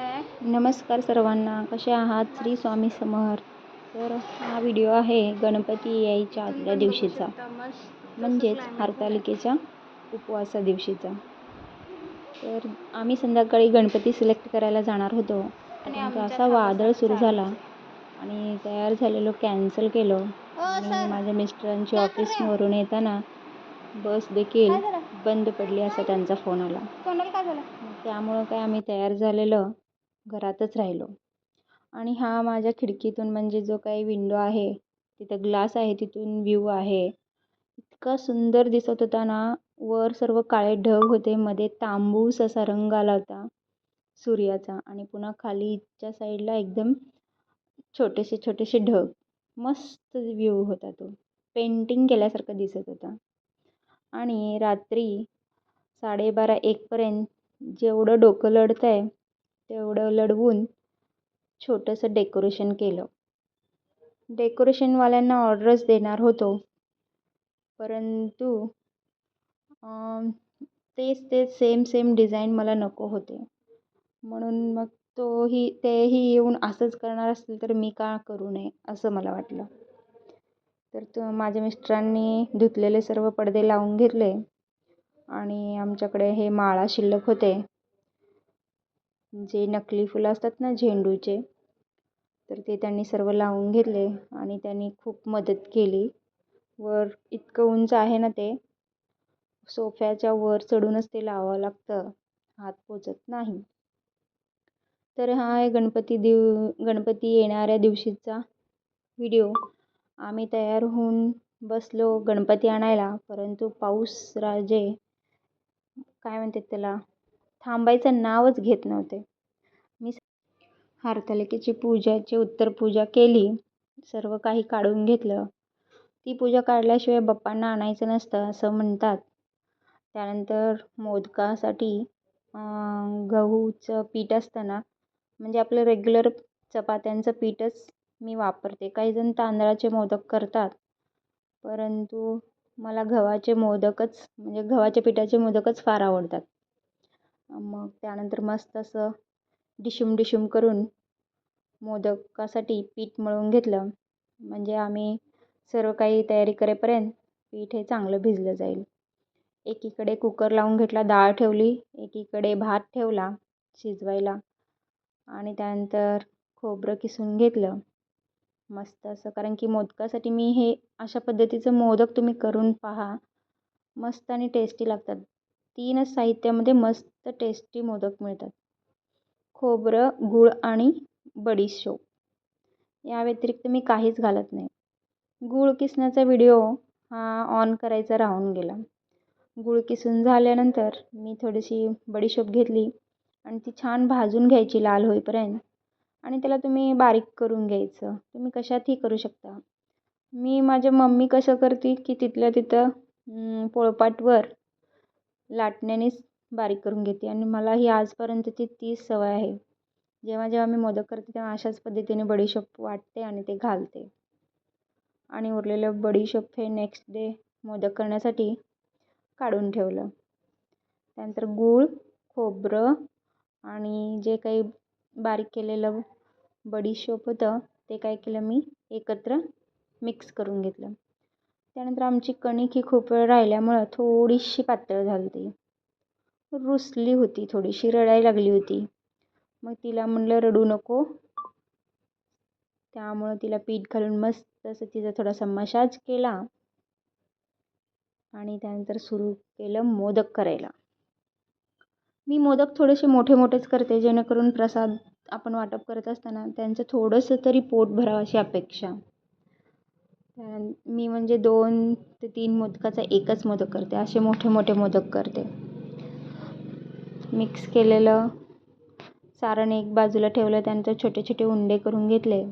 नमस्कार सर्वांना कसे आहात? श्री स्वामी समर्थ. तर हा व्हिडिओ आहे गणपती यायच्या आदल्या दिवशीचा म्हणजेच हरतालिकेच्या उपवासा दिवशीचा. तर आम्ही संध्याकाळी गणपती सिलेक्ट करायला जाणार होतो. परंतु असा वादळ सुरू झाला. आणि तयार झालेलो कॅन्सल केलं. आणि माझ्या मिस्टरांची ऑफिसवरून येताना बस देखील बंद पडली असा त्यांचा फोन आला. त्यामुळं काय आम्ही तयार झालेलं. घरातच राहिलो. आणि हा माझ्या खिडकीतून म्हणजे जो काही विंडो आहे तिथं ग्लास आहे तिथून व्ह्यू आहे. इतका सुंदर दिसत होता ना वर सर्व काळे ढग होते मध्ये तांबूस असा रंग आला होता सूर्याचा आणि पुन्हा खालीच्या साईडला एकदम छोटेसे छोटेसे ढग. मस्त व्ह्यू होता तो. पेंटिंग केल्यासारखं दिसत होता. आणि रात्री साडेबारा एकपर्यंत जेवढं डोकं लढतं आहे तेवढं लढवून छोटंसं डेकोरेशन केलं. डेकोरेशनवाल्यांना ऑर्डरच देणार होतो. परंतु तेच तेच सेम सेम डिझाईन मला नको होते. म्हणून मग तोही तेही येऊन असंच करणार असतील तर मी का करू नये असं मला वाटलं. तर तो माझ्या मिस्टरांनी धुतलेले सर्व पडदे लावून घेतले. आणि आमच्याकडे हे माळा शिल्लक होते. जे नकली फुलं असतात ना झेंडूचे तर ते त्यांनी सर्व लावून घेतले आणि त्यांनी खूप मदत केली. वर इतकं उंच आहे ना ते सोफ्याच्या वर चढूनच ते लावावं लागतं. हात पोचत नाही. तर हा आहे गणपती दिव गणपती येणाऱ्या दिवशीचा व्हिडिओ. आम्ही तयार होऊन बसलो गणपती आणायला परंतु पाऊस राजे काय म्हणतात त्याला? थांबायचं नावच घेत नव्हते. मी हरतालिकेची पूजाची उत्तर पूजा केली. सर्व काही काढून घेतलं. ती पूजा काढल्याशिवाय बाप्पांना आणायचं नसतं असं म्हणतात. त्यानंतर मोदकासाठी गहूचं पीठ असतं ना म्हणजे आपलं रेग्युलर चपात्यांचं पीठच मी वापरते. काही जण तांदळाचे मोदक करतात. परंतु मला गव्हाचे मोदकच म्हणजे गव्हाच्या पिठाचे मोदकच फार आवडतात. मग त्यानंतर मस्त असं डिशुम डिशुम करून मोदकासाठी पीठ मळून घेतलं. म्हणजे आम्ही सर्व काही तयारी करेपर्यंत पीठ हे चांगलं भिजलं जाईल. एकीकडे कुकर लावून घेतला डाळ ठेवली एकीकडे भात ठेवला शिजवायला. आणि त्यानंतर खोबरं किसून घेतलं. मस्त असं कारण की मोदकासाठी मी हे अशा पद्धतीचं मोदक तुम्ही करून पहा. मस्त आणि टेस्टी लागतात. तीनच साहित्यामध्ये मस्त टेस्टी मोदक मिळतात. खोबरं गूळ आणि बडीशोप. या व्यतिरिक्त मी काहीच घालत नाही. गूळ किसण्याचा व्हिडिओ हा ऑन करायचा राहून गेला. गूळ किसून झाल्यानंतर मी थोडीशी बडीशोप घेतली आणि ती छान भाजून घ्यायची लाल होईपर्यंत. आणि त्याला तुम्ही बारीक करून घ्यायचं. तुम्ही कशातही करू शकता. मी माझ्या मम्मी कसं करते की तिथल्या तिथं पोळपाटवर लाटण्यानेच बारीक करून घेते आणि मला ही आजपर्यंतची तीच सवय आहे. जेव्हा जेव्हा मी मोदक करते तेव्हा अशाच पद्धतीने बडीशेप वाटते आणि ते घालते. आणि उरलेलं बडीशेप हे नेक्स्ट डे मोदक करण्यासाठी काढून ठेवलं. त्यानंतर गूळ खोबरं आणि जे काही बारीक केलेलं बडीशोप होतं ते काय केलं मी? एकत्र मिक्स करून घेतलं. त्यानंतर आमची कणिक ही खूप वेळ राहिल्यामुळं थोडीशी पातळ झाली होती. रुसली होती थोडीशी रडायला लागली होती. मग तिला म्हणलं रडू नको. त्यामुळं तिला पीठ घालून मस्त असं तिचा थोडासा मसाज केला आणि त्यानंतर सुरू केलं मोदक करायला. मी मोदक थोडेसे मोठे मोठेच करते जेणेकरून प्रसाद आपण वाटप करत असताना त्यांचं थोडंसं तरी पोट भरावं अशी अपेक्षा. मी म्हणजे दोन ते तीन मोदकाचा एकच मोदक करते. असे मोठे मोठे मोदक करते. मिक्स केलेलं सारण एक बाजूला ठेवलं त्यानंतर छोटे छोटे उंडे करून घेतले.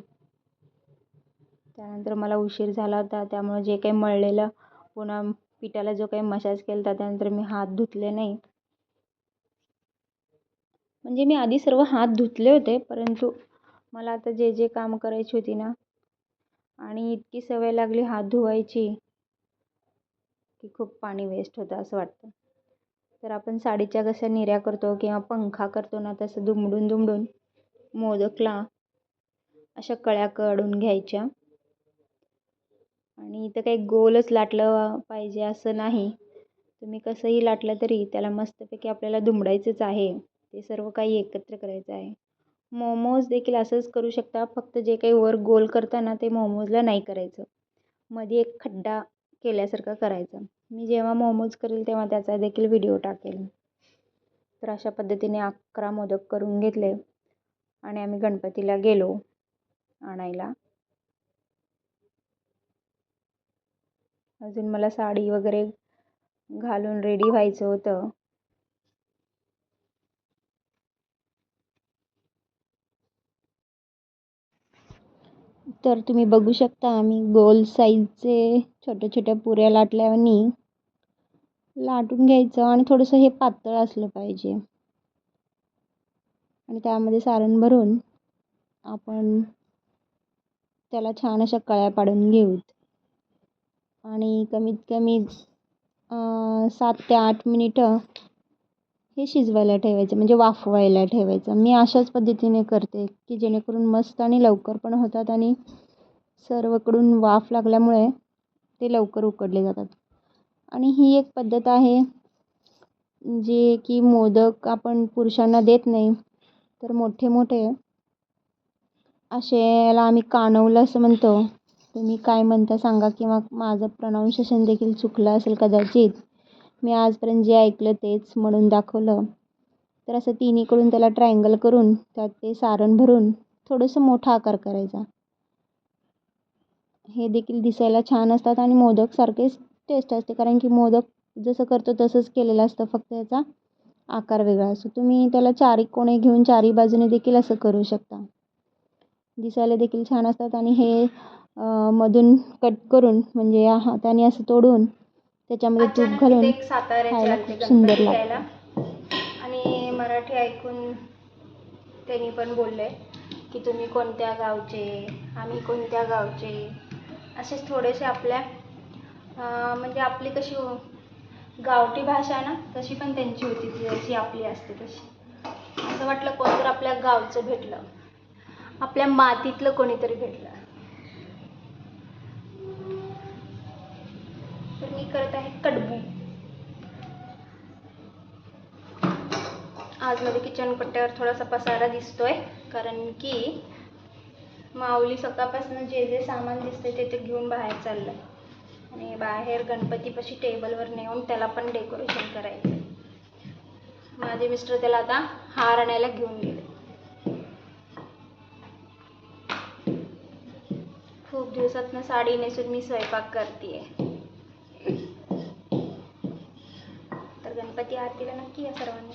त्यानंतर मला उशीर झाला होता त्यामुळे जे काही मळलेलं पुन्हा पिठाला जो काही मसाज केला होता त्यानंतर मी हात धुतले नाही. म्हणजे मी आधी सर्व हात धुतले होते परंतु मला आता जे जे काम करायची होती ना आणि इतकी सवय लागली हात धुवायची की खूप पाणी वेस्ट होतं असं वाटतं. तर आपण साडीच्या कशा निऱ्या करतो किंवा पंखा करतो ना तसं दुमडून दुमडून मोदकला अशा कळ्या काढून घ्यायच्या. आणि इथं काही गोलच लाटलं पाहिजे असं नाही. तुम्ही कसंही लाटलं तरी त्याला मस्तपैकी आपल्याला दुमडायचंच आहे. ते सर्व काही एकत्र करायचं आहे. मोमोज देखील असंच करू शकता. फक्त जे काही वर गोल करताना ते मोमोजला नाही करायचं. मध्ये एक खड्डा केल्यासारखं करायचं. मी जेव्हा मोमोज करेल तेव्हा त्याचा देखील व्हिडिओ टाकेल. तर अशा पद्धतीने अकरा मोदक करून घेतले. आणि आम्ही गणपतीला गेलो आणायला. अजून मला साडी वगैरे घालून रेडी व्हायचं होतं. तर तुम्ही बघू शकता आम्ही गोल साईजचे छोट्या छोट्या पुऱ्या लाटल्याने लाटून घ्यायचं आणि थोडंसं हे पातळ असलं पाहिजे. आणि त्यामध्ये सारण भरून आपण त्याला छान अशा कळ्या पाडून घेऊत. आणि कमीत कमी सात ते आठ मिनिटं हे शिजवायला ठेवायचं म्हणजे वाफवायला ठेवायचं. मी अशाच पद्धतीने करते की जेणेकरून मस्त आणि लवकर पण होतात आणि सर्वकडून वाफ लागल्यामुळे ते लवकर उकडले जातात. आणि ही एक पद्धत आहे जे की मोदक आपण पुरुषांना देत नाही तर मोठे मोठे असे याला आम्ही कानवलं असं म्हणतो. तुम्ही काय म्हणता सांगा किंवा माझं प्रनाऊन्सिएशन देखील चुकलं असेल कदाचित. मी आजपर्यंत जे ऐकलं तेच म्हणून दाखवलं. तर असं तिन्हीकडून त्याला ट्रायंगल करून त्यात ते सारण भरून थोडंसं मोठा आकार करायचा. हे देखील दिसायला छान असतात आणि मोदक सारखेच टेस्ट असते कारण की मोदक जसं करतो तसंच केलेलं असतं फक्त याचा आकार वेगळा असतो. तुम्ही त्याला चारी कोणे घेऊन चारी बाजूने देखील असं करू शकता. दिसायला देखील छान असतात आणि हे मधून कट करून म्हणजे हाताने असं तोडून त्याच्यामध्ये तूप घालून खायला खूप सुंदर लागतं. आणि मराठी ऐकून त्यांनी पण बोलले की तुम्ही कोणत्या गावचे आम्ही कोणत्या गावचे. असेच थोडेसे आपल्या म्हणजे आपली कशी गावठी भाषा आहे ना तशी पण त्यांची होती जशी आपली असते तशी. असं वाटलं कोणतर आपल्या गावचं भेटलं. आपल्या मातीतलं कोणीतरी भेटलं. तर मी करत आहे कडबू. आज मध्ये किचन पट्ट्यावर थोडासा पसारा दिसतोय कारण की माऊली सकाळपासून जे जे सामान दिसतंय ते ते घेऊन बाहेर चाललंय. आणि बाहेर गणपतीपाशी टेबलवर नेऊन त्याला पण डेकोरेशन करायचं माझे मिस्टर त्याला आता हार आणायला घेऊन गेले. खूप दिवसातनं साडी नेसून मी स्वयंपाक करते तर गणपती आरतीला नक्की या सर्वांनी.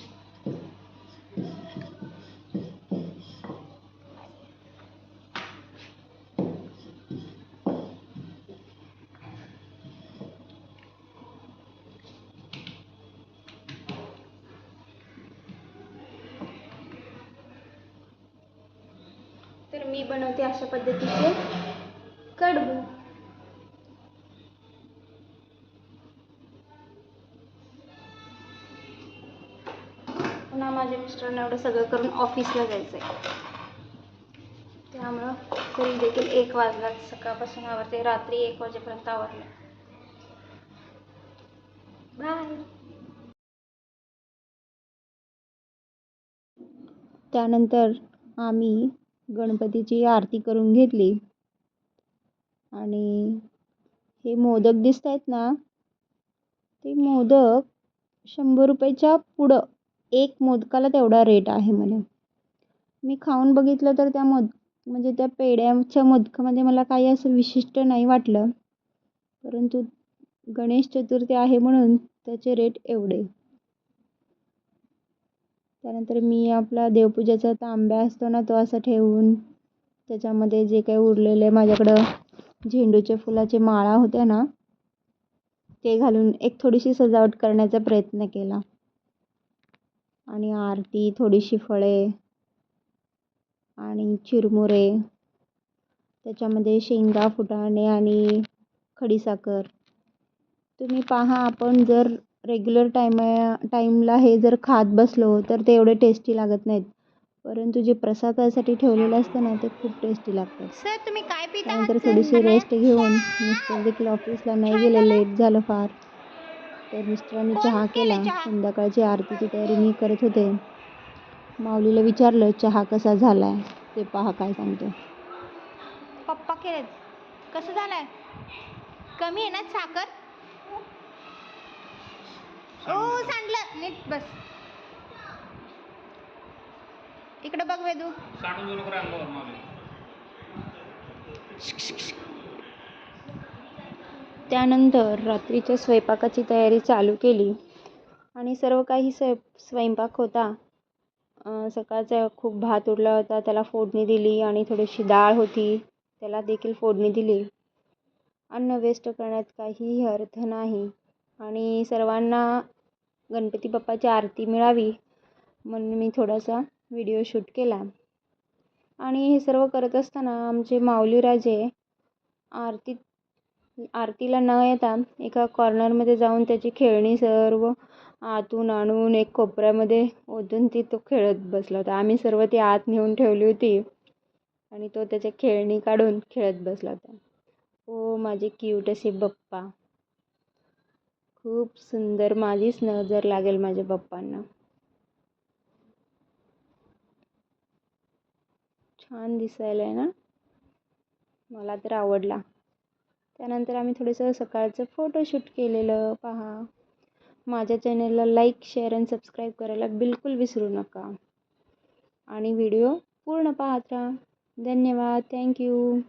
तर मी बनवते अशा पद्धतीचे कडबू. मिस्टरांना एवढं सगळं करून ऑफिसला जायचं आहे त्यामुळं तरी देखील एक वाजला सकाळपासून आवडते रात्री एक वाजेपर्यंत आवडलं बाय. त्यानंतर आम्ही गणपतीची आरती करून घेतली. आणि हे मोदक दिसत आहेत ना? ते मोदक शंभर रुपयाच्या पुढं एक मोदकाला तेवढा रेट आहे म्हणे. मी खाऊन बघितलं तर त्या मोद म्हणजे त्या पेढ्याच्या मोदकामध्ये मला काही असं विशिष्ट नाही वाटलं. परंतु गणेश चतुर्थी आहे म्हणून त्याचे रेट एवढे. त्यानंतर मी आपला देवपूजेचा तांब्या असतो ना तो असा ठेवून त्याच्यामध्ये जे काही उरलेले माझ्याकडं झेंडूच्या फुलाचे माळा होत्या ना ते घालून एक थोडीशी सजावट करण्याचा प्रयत्न केला. आणि आरती थोडीशी फळे आणि चिरमुरे. त्याच्यामध्ये शेंगा फुटाणे आणि खडीसाखर. तुम्ही पहा आपण जर रेग्युलर टाईम टाईमला हे जर खात बसलो तर ते एवढे टेस्टी लागत नाहीत. परंतु जे प्रसादासाठी ठेवलेलं असतं ना ते खूप टेस्टी लागतात. सर तुम्ही काय पिता? त्यानंतर थोडीशी रेस्ट घेऊन मिस्टर देखील ऑफिसला नाही गेले लेट झालं फार. तर मिस्टरांनी चहा केला. संध्याकाळची आरतीची तयारी मी करत होते. माऊलीला विचारलं चहा कसा झाला आहे ते पहा काय सांगतो. पप्पा केलेत. कसं झालंय? कमी आहे ना साखर? ओ सांडलं. नीट बस. इकडे बघ वेदू. नको मागे त्यानंतर रात्रीच्या स्वयंपाकाची तयारी चालू केली. आणि सर्व काही स्वय स्वयंपाक होता. सकाळचा खूप भात उरला होता त्याला फोडणी दिली आणि थोडीशी डाळ होती त्याला देखील फोडणी दिली. अन्न वेस्ट करण्यात काहीही अर्थ नाही. आणि सर्वांना गणपती बाप्पाची आरती मिळावी म्हणून मी थोडासा व्हिडिओ शूट केला. आणि हे सर्व करत असताना आमचे माऊली राजे आरतीत आरतीला न येता एका कॉर्नरमध्ये जाऊन त्याची खेळणी सर्व आतून आणून एक कोपऱ्यामध्ये ओतून ती तो खेळत बसला होता. आम्ही सर्व ती आत नेऊन ठेवली होती आणि तो त्याच्या खेळणी काढून खेळत बसला होता. ओ माझे क्यूट असे बप्पा. खूप सुंदर माझीच नजर लागेल माझ्या बप्पांना. छान दिसायला आहे ना? मला तर आवडला. त्यानंतर आम्ही थोडंसं सकाळचं फोटोशूट केलेलं पहा. माझ्या चॅनलला लाईक शेअर आणि सबस्क्राईब करायला बिलकुल विसरू नका. आणि व्हिडिओ पूर्ण पाहत राहा. धन्यवाद. थँक्यू